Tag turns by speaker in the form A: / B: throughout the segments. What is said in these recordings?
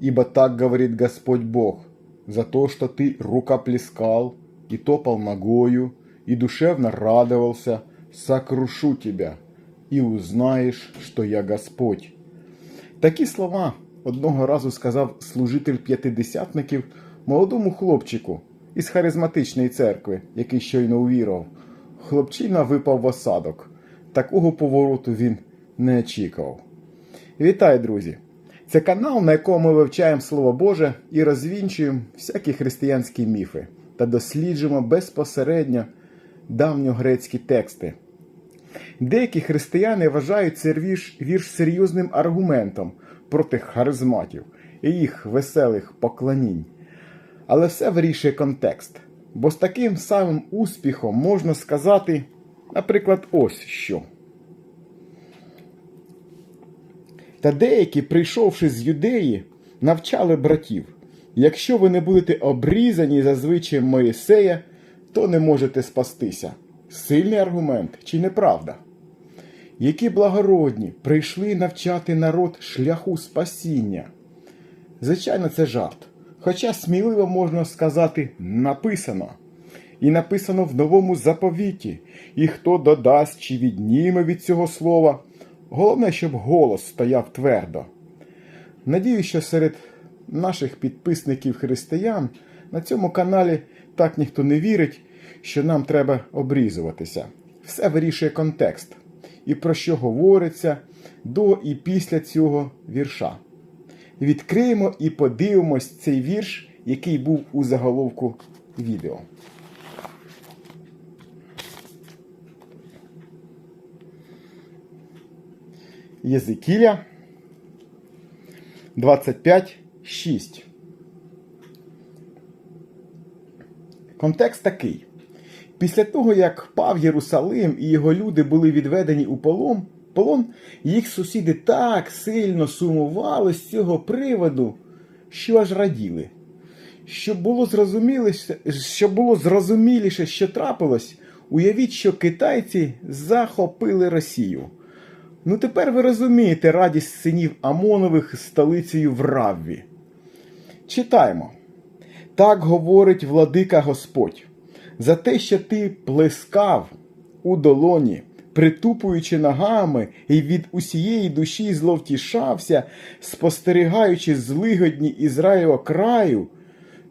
A: Ибо так говорит Господь Бог, за то, что ты рукоплескал и топал ногою, и душевно радовался, сокрушу тебя, и узнаєш, що я Господь. Такі слова одного разу сказав служитель п'ятидесятників молодому хлопчику із харизматичної церкви, який щойно увірував. Хлопчина випав в осадок. Такого повороту він не очікував. Вітаю, друзі! Це канал, на якому ми вивчаємо Слово Боже і розвінчуємо всякі християнські міфи та досліджуємо безпосередньо давньогрецькі тексти. Деякі християни вважають цей вірш, вірш серйозним аргументом проти харизматів і їх веселих поклонінь. Але все вирішує контекст. Бо з таким самим успіхом можна сказати, наприклад, ось що. Та деякі, прийшовши з юдеї, навчали братів: якщо ви не будете обрізані за звичаєм Моїсея, то не можете спастися. Сильний аргумент, чи неправда? Які благородні прийшли навчати народ шляху спасіння. Звичайно, це жарт. Хоча сміливо можна сказати написано. І написано в новому заповіті, і хто додасть чи відніме від цього слова. Головне, щоб голос стояв твердо. Надію, що серед наших підписників християн на цьому каналі так ніхто не вірить, що нам треба обрізуватися. Все вирішує контекст і про що говориться до і після цього вірша. Відкриємо і подивимось цей вірш, який був у заголовку відео. Єзикіля 25.6. Контекст такий. Після того, як пав Єрусалим і його люди були відведені у полон, полон, їх сусіди так сильно сумували з цього приводу, що аж раділи. Щоб було зрозуміліше, щоб було зрозуміліше, що трапилось, уявіть, що китайці захопили Росію. Ну тепер ви розумієте радість синів Амонових столицею в Равві. Читаємо. Так говорить владика Господь, за те, що ти плескав у долоні, притупуючи ногами і від усієї душі зловтішався, спостерігаючи злигодні Ізраїла краю,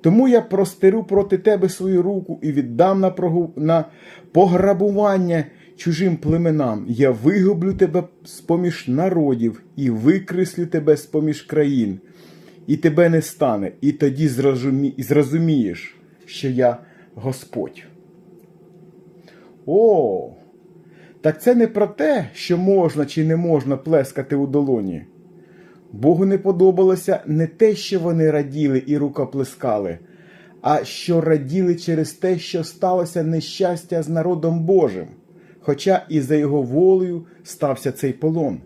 A: тому я простеру проти тебе свою руку і віддам на пограбування чужим племенам. Я вигублю тебе з-поміж народів і викреслю тебе з-поміж країн, і тебе не стане, і тоді зрозумі... зрозумієш, що я Господь. О, так це не про те, що можна чи не можна плескати у долоні. Богу не подобалося не те, що вони раділи і рукоплескали, а що раділи через те, що сталося нещастя з народом Божим, хоча і за його волею стався цей полон.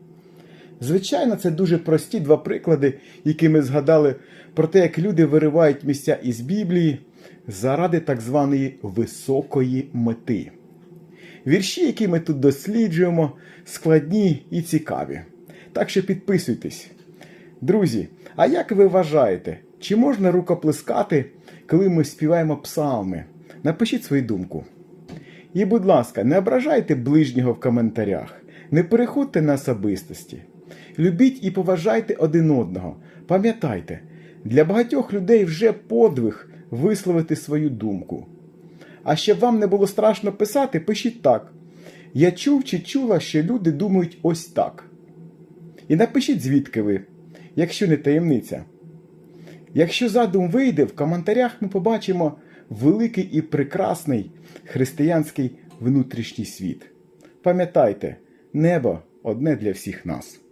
A: Звичайно, це дуже прості два приклади, які ми згадали про те, як люди виривають місця із Біблії заради так званої високої мети. Вірші, які ми тут досліджуємо, складні і цікаві. Так що підписуйтесь. Друзі, а як ви вважаєте, чи можна рукоплескати, коли ми співаємо псалми? Напишіть свою думку. І, будь ласка, не ображайте ближнього в коментарях, не переходьте на особистості. Любіть і поважайте один одного. Пам'ятайте, для багатьох людей вже подвиг висловити свою думку. А щоб вам не було страшно писати, пишіть так. Я чув чи чула, що люди думають ось так. І напишіть, звідки ви, якщо не таємниця. Якщо задум вийде, в коментарях ми побачимо великий і прекрасний християнський внутрішній світ. Пам'ятайте, небо одне для всіх нас.